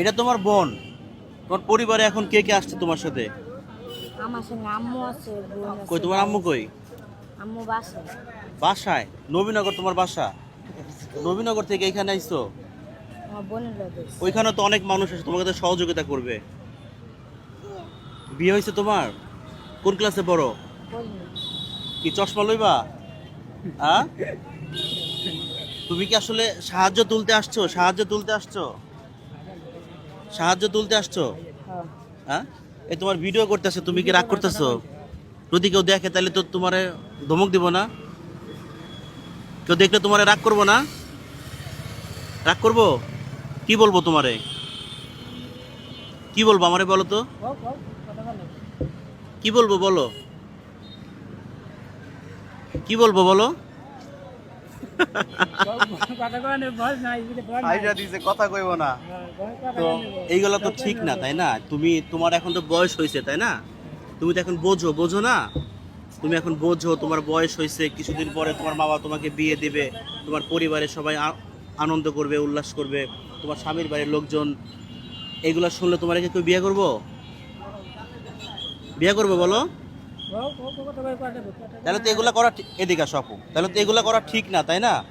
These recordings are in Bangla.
এটা তোমার বোন? তোমার পরিবারে এখন কে কে আসছে তোমার সাথে? আমার সঙ্গে আম্মু আছে বোন আছে। কই তোমার আম্মু কই? আম্মু বাসে বাসায়? নবীনগর তোমার বাসা? নবীনগর থেকে এখানে আইছো? আমার বোনের ওইখানে তো অনেক মানুষ আছে তোমাকে তো সহযোগিতা করবে। বিয়ে হয়েছে তোমার? কোন ক্লাসে পড়ো? কি চশমা লইবা? আ? তুমি কি আসলে সাহায্য তুলতে আসছো? সাহায্য তুলতে আসছো? সাহায্য তুলতে আসছো? হ্যাঁ। হ্যাঁ? এই তোমার ভিডিও করতেছে তুমি কি রাগ করতেছো? যদি কেউ দেখে তাহলে তো তোমারে ধমক দিব না। কেউ দেখলে তোমারে রাগ করব না? রাগ করব? কি বলব তোমারে? কি বলব আমারে বলো তো? কি বলব বলো? কি বলব বলো? তো ঠিক না, তাই না? তুমি, তোমার এখন তো বয়স হয়েছে তাই না? তুমি তো এখন বোঝো বোঝো না? তুমি এখন বোঝো, তোমার বয়স হয়েছে কিছুদিন পরে তোমার বাবা তোমাকে বিয়ে দেবে, তোমার পরিবারের সবাই আনন্দ করবে, উল্লাস করবে, তোমার স্বামীর বাড়ির লোকজন, এগুলো শুনলে তোমার কেউ বিয়ে করব? বিয়ে করব, বলো? তাহলে তো এগুলা করা ঠিক- এদিকে আসো আপু। তাহলে তো এগুলা করা ঠিক না তাই না?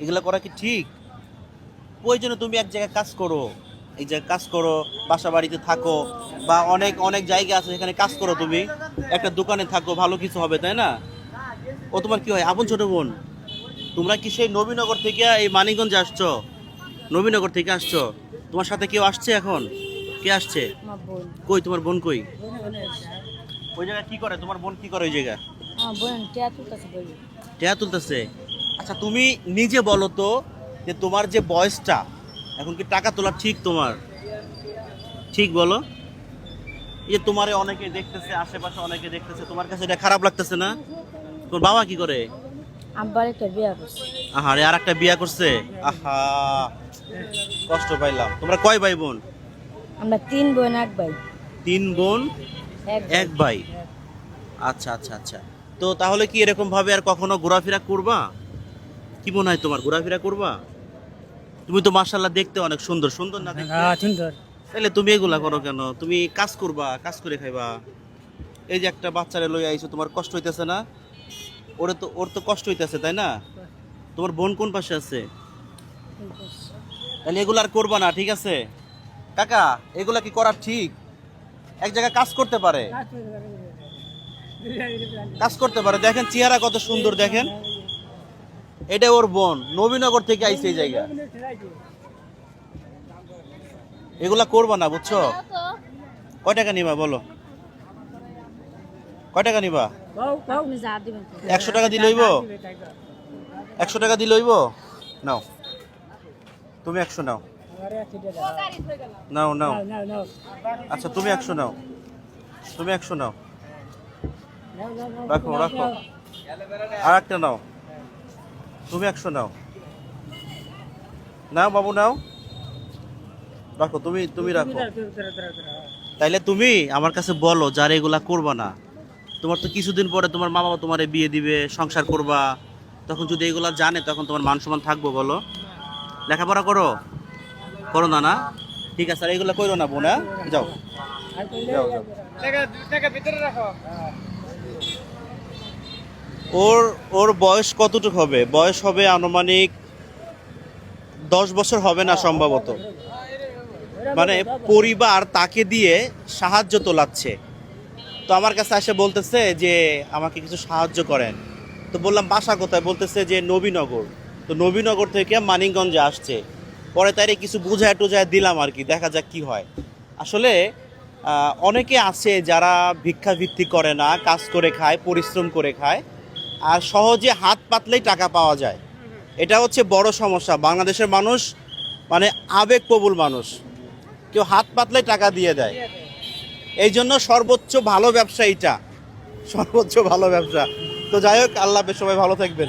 এগুলা করা কি ঠিক? প্রয়োজনে তুমি এক জায়গায় কাজ করো। এই জায়গায় কাজ করো বাসা বাড়িতে থাকো বা অনেক অনেক জায়গা আছে সেখানে কাজ করো তুমি। একটা দোকানে থাকো ভালো কিছু হবে তাই না? ও তোমার কি হয়? আপন ছোট বোন। তোমরা কি সেই নবীনগর থেকে এই মানিকগঞ্জে আসছো? নবীনগর থেকে আসছো? তোমার সাথে কেউ আসছে এখন? কে আসছে? কই? তোমার বোন কই? ওই জায়গায় কি করে? তোমার বোন কি করে ওই জায়গায়? আমার বোন টিয়া তুলতেছে আচ্ছা তুমি নিজে বলো তো যে তোমার যে বয়সটা এখন কি টাকা তোলা ঠিক তোমার? ঠিক বলো। যে তোমারে অনেকে দেখতেছে আশেপাশে অনেকে দেখতেছে তোমার কাছে এটা খারাপ লাগতেছে না? তোর বাবা কি করে? আব্বার একটা বিয়া করছে। আহারে আর একটা বিয়া করছে? আহা কষ্ট পাইলাম। তোমরা কয় ভাই বোন? আমরা তিন বোন এক ভাই। তিন বোন এক ভাই। আচ্ছা আচ্ছা আচ্ছা। তো তাহলে কি এরকম ভাবে আর কখনো ঘোরাফেরা করবা? কি মনে হয় তোমার ঘোরাফেরা করবা? তুমি তো মার্শাল্লাহ দেখতে অনেক সুন্দর সুন্দর না দেখতে? সুন্দর। তাহলে তুমি এগুলা করো কেন? তুমি কাজ করবা কাজ করে খাইবা। এই যে একটা বাচ্চারে লই আইছো তোমার কষ্ট হইতেছে না? ওরে তো ওর তো কষ্ট হইতেছে তাই না? তোমার বোন কোন পাশে আছে? তাহলে এগুলো আর করবা না ঠিক আছে? কাকা এগুলা কি করা ঠিক? এক জায়গায় কাজ করতে পারে। কাজ করতে পারে। দেখেন চেহারা কত সুন্দর, দেখেন। এটা ওর বোন, নবীনগর থেকে আইছে এই জায়গা। এগুলা করবা না, বুঝছ? কয় টাকা নিবা, বলো? কয় টাকা নিবা? একশো টাকা দিলে একশো টাকা দিলে নাও। তুমি একশো নাও। নাও নাও। আচ্ছা তুমি একশো নাও। তুমি একশো নাও। রাখো রাখো। আর একটা নাও। তুমি একশো নাও। নাও বাবু নাও। রাখো তুমি তুমি রাখো। তাইলে তুমি আমার কাছে বলো যার এগুলা করবা না। তোমার তো কিছুদিন পরে তোমার মা বাবা তোমার বিয়ে দিবে সংসার করবা। তখন যদি এগুলা জানে তখন তোমার মান সম্মান থাকব বলো। লেখাপড়া করো। করো না না। ঠিক আছে, আর এগুলা করো না, বোনা যাও। যাও যাও। ওর ওর বয়স কতটুকু হবে? বয়স হবে আনুমানিক দশ বছর হবে না সম্ভবত। মানে পরিবার তাকে দিয়ে সাহায্য তোলাচ্ছে। তো আমার কাছে এসে বলতেছে যে, আমাকে কিছু সাহায্য করেন। তো বললাম, বাসা কোথায়? বলতেছে যে, নবীনগর। তো নবীনগর থেকে মানিকগঞ্জে আসছে। পরে তারে কিছু বুঝায় টুঝায় দিলাম আর কি, দেখা যাক কি হয়। আসলে অনেকে আছে যারা ভিক্ষাভিত্তি করে না, কাজ করে খায়, পরিশ্রম করে খায়, আর সহজে হাত পাতলেই টাকা পাওয়া যায়। এটা হচ্ছে বড় সমস্যা। বাংলাদেশের মানুষ মানে আবেগপ্রবণ মানুষ। কেউ হাত পাতলেই টাকা দিয়ে দেয়। এই জন্য সর্বোচ্চ ভালো ব্যবসা এইটা। সর্বোচ্চ ভালো ব্যবসা। তো যাই হোক, আল্লাহ সবাই ভালো থাকবেন।